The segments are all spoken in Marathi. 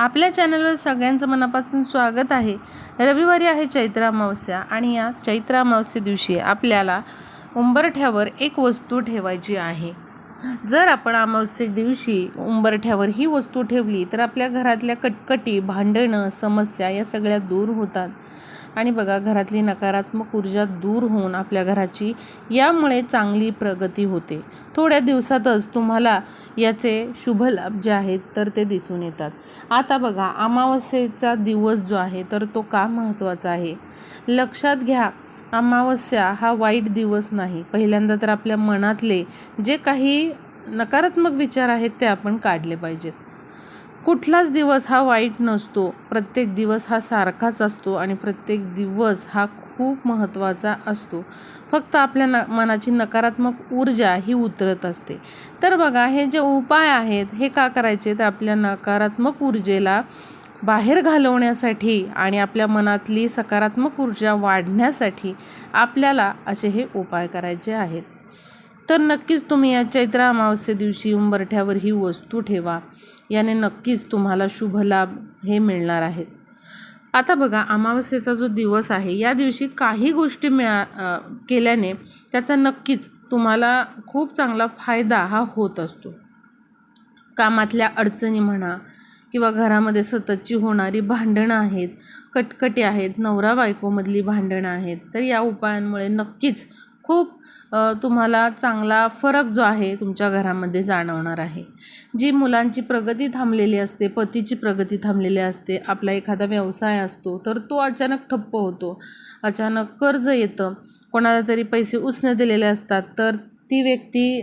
आपल्या चॅनलवर सगळ्यांचं मनापासून स्वागत आहे. रविवारी आहे चैत्र अमावस्या आणि या चैत्र अमावस्ये दिवशी आपल्याला उंबरठ्यावर एक वस्तू ठेवायची आहे. जर आपण अमावस्ये दिवशी उंबरठ्यावर ही वस्तू ठेवली तर आपल्या घरातल्या कटकटी भांडणं समस्या या सगळ्या दूर होतात. आणि बघा घरातली नकारात्मक ऊर्जा दूर होऊन आपल्या घराची यामुळे चांगली प्रगती होते. थोड्या दिवसातच तुम्हाला याचे शुभ लाभ जे आहेत तर ते दिसून येतात. आता बघा अमावस्येचा दिवस जो आहे तर तो का महत्त्वाचा आहे? लक्षात घ्या अमावस्या हा वाईट दिवस नाही. पहिल्यांदा तर आपल्या मनातले जे काही नकारात्मक विचार आहेत ते आपण काढले पाहिजेत. कुठलाच दिवस हा वाईट नसतो. प्रत्येक दिवस हा सारखाच असतो आणि प्रत्येक दिवस हा खूप महत्त्वाचा असतो. फक्त आपल्या न मनाची नकारात्मक ऊर्जा ही उतरत असते. तर बघा हे जे उपाय आहेत हे का करायचे तर आपल्या नकारात्मक ऊर्जेला बाहेर घालवण्यासाठी आणि आपल्या मनातली सकारात्मक ऊर्जा वाढण्यासाठी आपल्याला असे हे उपाय करायचे आहेत. तर नक्कीच तुम्ही या चैत्र अमावस्ये दिवशी उंबरठ्यावर ही वस्तू ठेवा. याने नक्कीच तुम्हाला शुभ लाभ हे मिळणार आहेत. आता बघा अमावस्येचा जो दिवस आहे या दिवशी काही गोष्टी मिळा केल्याने त्याचा नक्कीच तुम्हाला खूप चांगला फायदा हा होत असतो. कामातल्या अडचणी म्हणा किंवा घरामध्ये सततची होणारी भांडणं आहेत कटकटी आहेत नवरा बायकोमधली भांडणं आहेत तर या उपायांमुळे नक्कीच खूप तुम्हाला चांगला फरक जो आहे तुमच्या घरामध्ये जाणवणार आहे. जी मुलांची प्रगती थांबलेली असते पतीची प्रगती थांबलेली असते आपला एखादा व्यवसाय असतो तर तो अचानक ठप्प होतो अचानक कर्ज येतं कोणाला तरी पैसे उसने दिलेले असतात तर ती व्यक्ती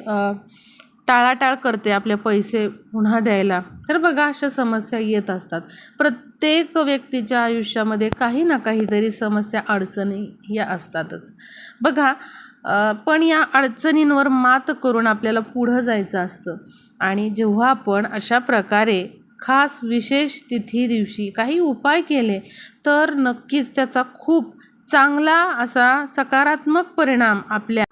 टाळाटाळ करते आपले पैसे पुन्हा द्यायला. तर बघा अशा समस्या येत असतात. प्रत्येक व्यक्तीच्या आयुष्यामध्ये काही ना काहीतरी समस्या अडचणी या असतातच. बघा पण या अडचणींवर मात करून आपल्याला पुढं जायचं असतं. आणि जेव्हा आपण अशा प्रकारे खास विशेष तिथी दिवशी काही उपाय केले तर नक्कीच त्याचा खूप चांगला असा सकारात्मक परिणाम आपल्या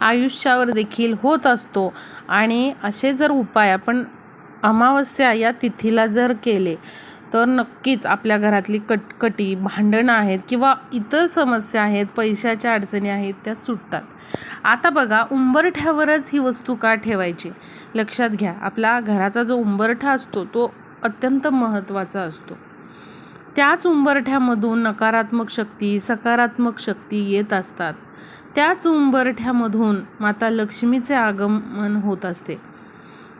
आयुष्यावर देखील होत असतो. आणि असे जर उपाय आपण अमावस्या या तिथीला जर केले तर नक्कीच आपल्या घरातली कटकटी भांडणं आहेत किंवा इतर समस्या आहेत पैशाच्या अडचणी आहेत त्या सुटतात. आता बघा उंबरठ्यावरच ही वस्तू का ठेवायची? लक्षात घ्या आपला घराचा जो उंबरठा असतो तो अत्यंत महत्त्वाचा असतो. त्याच उंबरठ्यामधून नकारात्मक शक्ती सकारात्मक शक्ती येत असतात. त्याच उंबरठ्यामधून माता लक्ष्मीचे आगमन होत असते.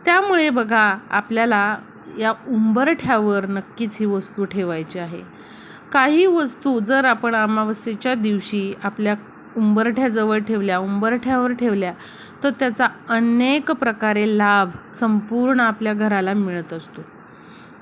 त्यामुळे बघा आपल्याला या उंबरठ्यावर नक्कीच ही वस्तू ठेवायची आहे. काही वस्तू जर आपण अमावस्येच्या दिवशी आपल्या उंबरठ्याजवळ ठेवल्या उंबरठ्यावर ठेवल्या तर त्याचा अनेक प्रकारे लाभ संपूर्ण आपल्या घराला मिळत असतो.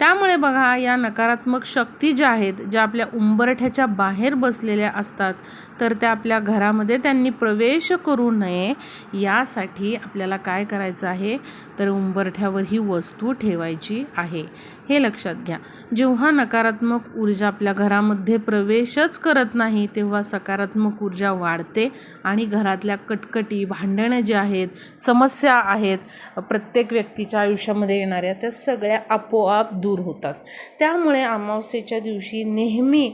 त्यामुळे बघा या नकारात्मक शक्ती ज्या आहेत ज्या आपल्या उंबरठ्याच्या बाहेर बसलेल्या असतात तर त्या आपल्या घरामध्ये त्यांनी प्रवेश करू नये यासाठी आपल्याला काय करायचं आहे? तर उंबरठ्यावर ही वस्तू ठेवायची आहे. हे लक्षात घ्या. जेव्हा नकारात्मक ऊर्जा आपल्या घरामध्ये प्रवेशच करत नाही तेव्हा सकारात्मक ऊर्जा वाढते आणि घरातल्या कटकटी भांडणं जे आहेत समस्या आहेत प्रत्येक व्यक्तीच्या आयुष्यामध्ये येणाऱ्या त्या सगळ्या आपोआप दूर दूर होतात. त्यामुळे अमावस्येच्या दिवशी नेहमी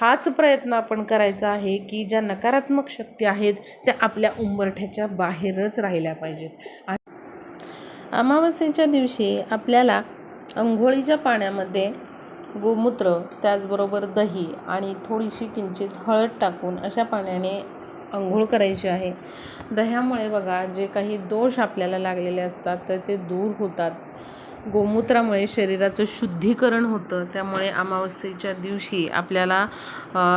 हाच प्रयत्न आपण करायचा आहे की ज्या नकारात्मक शक्ती आहेत त्या आपल्या उंबरठ्याच्या बाहेरच राहिल्या पाहिजेत. आणि अमावस्येच्या दिवशी आपल्याला अंघोळीच्या पाण्यामध्ये गोमूत्र त्याचबरोबर दही आणि थोडीशी किंचित हळद टाकून अशा पाण्याने अंघोळ करायची आहे. दह्यामुळे बघा जे काही दोष आपल्याला लागलेले असतात तर ते दूर होतात. गोमूत्रामुळे शरीराचं शुद्धीकरण होतं. त्यामुळे अमावस्येच्या दिवशी आपल्याला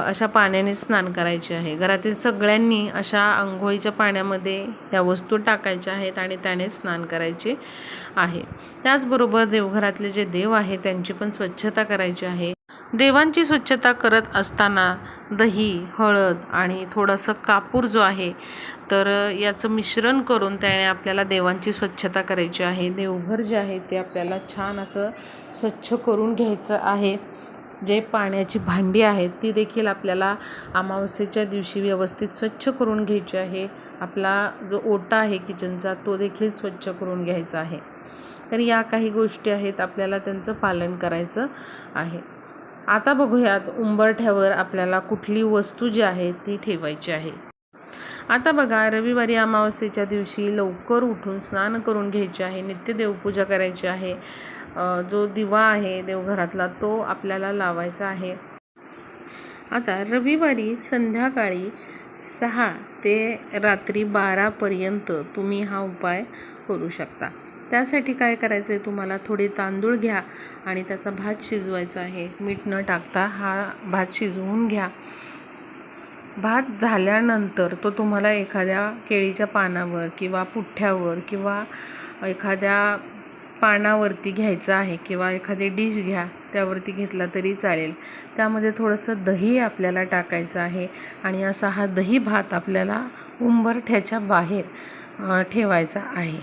अशा पाण्याने स्नान करायचे आहे. घरातील सगळ्यांनी अशा आंघोळीच्या पाण्यामध्ये त्या वस्तू टाकायच्या आहेत आणि त्याने स्नान करायचे आहे. त्याचबरोबर देवघरातले जे देव आहे त्यांची पण स्वच्छता करायची आहे. देवांची स्वच्छता करत असताना दही हळद आणि थोडंसं कापूर जो आहे तर याचं मिश्रण करून त्याने आपल्याला देवांची स्वच्छता करायची आहे. देवघर जे आहे ते आपल्याला छान असं स्वच्छ करून घ्यायचं आहे. जे पाण्याची भांडी आहेत ती देखील आपल्याला अमावस्येच्या दिवशी व्यवस्थित स्वच्छ करून घ्यायची आहे. आपला जो ओटा आहे किचनचा तो देखील स्वच्छ करून घ्यायचा आहे. तर या काही गोष्टी आहेत आपल्याला त्यांचं पालन करायचं आहे. आता बघूयात उंबरठ्यावर आपल्याला कुठली वस्तू जी आहे ती ठेवायची आहे. आता बघा रविवारी अमावस्येच्या दिवशी लवकर उठून स्नान करून घ्यायचे आहे नित्य देवपूजा करायची आहे. जो दिवा आहे देवघरातला तो आपल्याला लावायचा आहे. आता रविवारी संध्याकाळी सहा ते रात्री बारापर्यंत तुम्ही हा उपाय करू शकता. त्यासाठी काय करायचं आहे तुम्हाला? थोडे तांदूळ घ्या आणि त्याचा भात शिजवायचा आहे. मीठ न टाकता हा भात शिजवून घ्या. भात झाल्यानंतर तो तुम्हाला एखाद्या केळीच्या पानावर किंवा पुठ्ठ्यावर किंवा एखाद्या पानावरती घ्यायचा आहे किंवा एखादी डिश घ्या त्यावरती घेतला तरी चालेल. त्यामध्ये थोडंसं दही आपल्याला टाकायचं आहे आणि असा हा दही भात आपल्याला उंबरठ्याच्या बाहेर ठेवायचा आहे.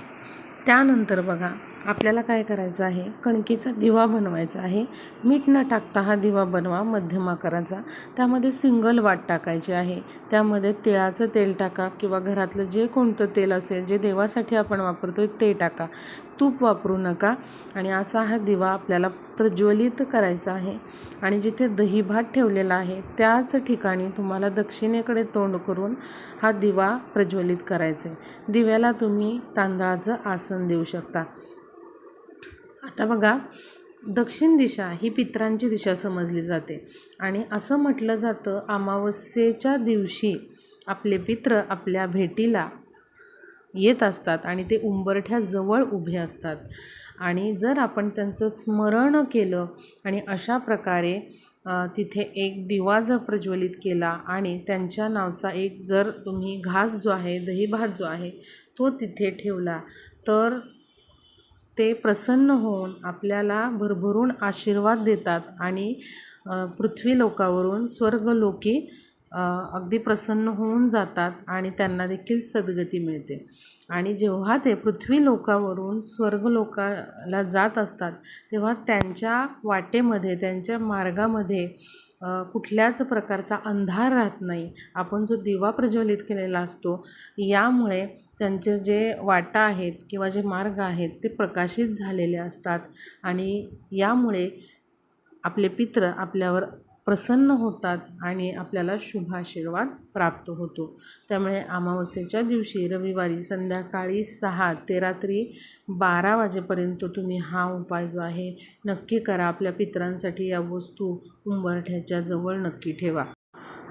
त्यानंतर बघा आपल्याला काय करायचं आहे? कणकेचा दिवा बनवायचा आहे. मीठ न टाकता हा दिवा बनवा मध्यम आकाराचा. त्यामध्ये सिंगल वाट टाकायची आहे. त्यामध्ये तिळाचं तेल टाका किंवा घरातलं जे कोणतं तेल असेल जे देवासाठी आपण वापरतो ते टाका. तूप वापरू नका. आणि असा हा दिवा आपल्याला प्रज्वलित करायचा आहे. आणि जिथे दही भात ठेवलेला आहे त्याच ठिकाणी तुम्हाला दक्षिणेकडे तोंड करून हा दिवा प्रज्वलित करायचा आहे. दिव्याला तुम्ही तांदळाचं आसन देऊ शकता. आता बघा दक्षिण दिशा ही पित्रांची दिशा समजली जाते. आणि असं म्हटलं जातं अमावस्येच्या दिवशी आपले पित्र आपल्या भेटीला येत असतात आणि ते उंबरठ्याजवळ उभे असतात. आणि जर आपण त्यांचं स्मरण केलं आणि अशा प्रकारे तिथे एक दिवा जर प्रज्वलित केला आणि त्यांच्या नावचा एक जर तुम्ही घास जो आहे दही भात जो आहे तो तिथे ठेवला तर ते प्रसन्न होऊन आपल्याला भरभरून आशीर्वाद देतात आणि पृथ्वी लोकावरून स्वर्गलोकी अगदी प्रसन्न होऊन जातात आणि त्यांना देखील सद्गती मिळते. आणि जेव्हा ते पृथ्वी लोकावरून स्वर्गलोकाला जात असतात तेव्हा त्यांच्या वाटेमध्ये त्यांच्या मार्गामध्ये कुठल्याच प्रकारचा अंधार राहत नाही. आपण जो दिवा प्रज्वलित केलेला असतो यामुळे त्यांचे जे वाटा आहेत किंवा जे मार्ग आहेत ते प्रकाशित झालेले असतात आणि यामुळे आपले पित्र आपल्यावर प्रसन्न होतात आणि आपल्याला शुभाशीर्वाद प्राप्त होतो. त्यामुळे अमावस्येच्या दिवशी रविवारी संध्याकाळी सहा ते रात्री बारा वाजेपर्यंत तुम्ही हा उपाय जो आहे नक्की करा. आपल्या पित्रांसाठी या वस्तू उंबरठ्याच्या जवळ नक्की ठेवा.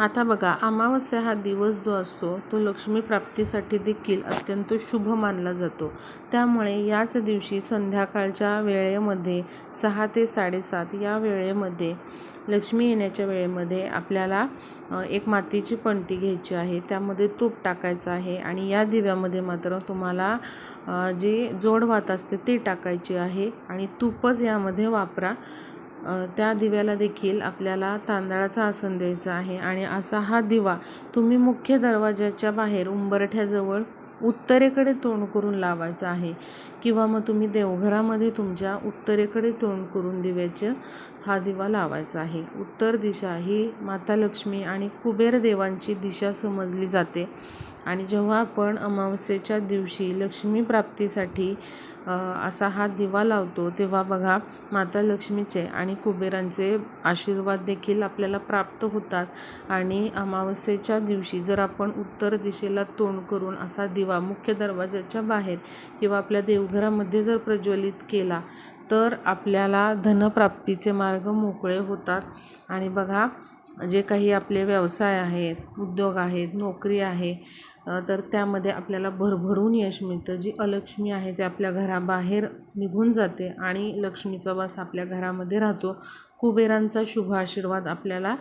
आता बघा अमावस्या हा दिवस जो असतो तो लक्ष्मी प्राप्तीसाठी देखील अत्यंत शुभ मानला जातो. त्यामुळे याच दिवशी संध्याकाळच्या वेळेमध्ये सहा ते साडेसात या वेळेमध्ये लक्ष्मी येण्याच्या वेळेमध्ये आपल्याला एक मातीची पणती घ्यायची आहे. त्यामध्ये तूप टाकायचं आहे आणि या दिव्यामध्ये मात्र तुम्हाला जे जी जोडवात असते ते टाकायची आहे आणि तूपच यामध्ये वापरा. त्या दिव्याला देखील आपल्याला तांदळाचं आसन द्यायचं आहे. आणि असा हा दिवा तुम्ही मुख्य दरवाजाच्या बाहेर उंबरठ्याजवळ उत्तरेकडे तोंड करून लावायचं आहे. किंवा मग तुम्ही देवघरामध्ये तुमच्या उत्तरेकडे तोंड करून दिव्याचं हा दिवा लावायचा आहे. उत्तर दिशा ही माता लक्ष्मी आणि कुबेर देवांची दिशा समजली जाते. आणि जेव्हा आपण अमावस्येच्या दिवशी लक्ष्मी प्राप्तीसाठी असा हा दिवा लावतो तेव्हा बघा माता लक्ष्मीचे आणि कुबेरांचे आशीर्वाद देखील आपल्याला प्राप्त होतात. आणि अमावस्येच्या दिवशी जर आपण उत्तर दिशेला तोंड करून असा दिवा मुख्य दरवाजाच्या बाहेर किंवा आपल्या देवघरामध्ये जर प्रज्वलित केला तर आपल्याला धनप्राप्तीचे मार्ग मोकळे होतात. आणि बघा जे काही आपले व्यवसाय आहेत उद्योग आहेत नोकरी आहे तर त्यामध्ये आपल्याला भरभरून यश मिळतं. जी अलक्ष्मी आहे ते आपल्या घराबाहेर निघून जाते आणि लक्ष्मीचा वास आपल्या घरामध्ये राहतो. कुबेरांचा शुभ आशीर्वाद आपल्याला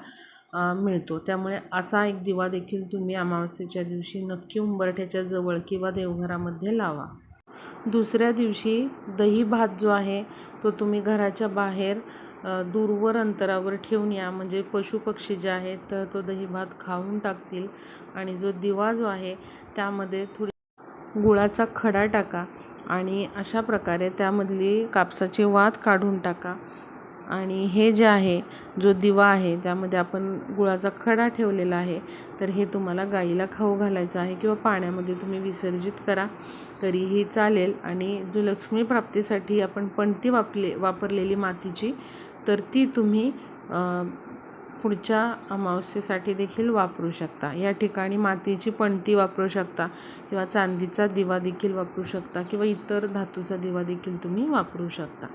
मिळतो. त्यामुळे असा एक दिवा देखील तुम्ही अमावस्येच्या दिवशी नक्की उंबरठ्याच्या जवळ किंवा देवघरामध्ये लावा. दुसऱ्या दिवशी दही भात जो आहे तो तुम्ही घराच्या बाहेर दूरवर अंतरावर ठेवून या. म्हणजे पशुपक्षी जे आहेत तर तो दही भात खाऊन टाकतील. आणि जो दिवा जो आहे त्यामध्ये थोडी गुळाचा खडा टाका. आणि अशा प्रकारे त्यामधली कापसाची वात काढून टाका. आणि हे जे आहे जो दिवा आहे त्यामध्ये आपण गुळाचा खडा ठेवलेला आहे. तर हे तुम्हाला गाईला खाऊ घालायचं आहे किंवा पाण्यामध्ये तुम्ही विसर्जित करा तरीही चालेल. आणि जो लक्ष्मी प्राप्तीसाठी आपण पणती वापले वापरलेली मातीची तर ती तुम्ही पुढच्या अमावस्येसाठी देखील वापरू शकता. या ठिकाणी मातीची पणती वापरू शकता किंवा चांदीचा दिवा देखील वापरू शकता किंवा इतर धातूचा दिवा देखील तुम्ही वापरू शकता.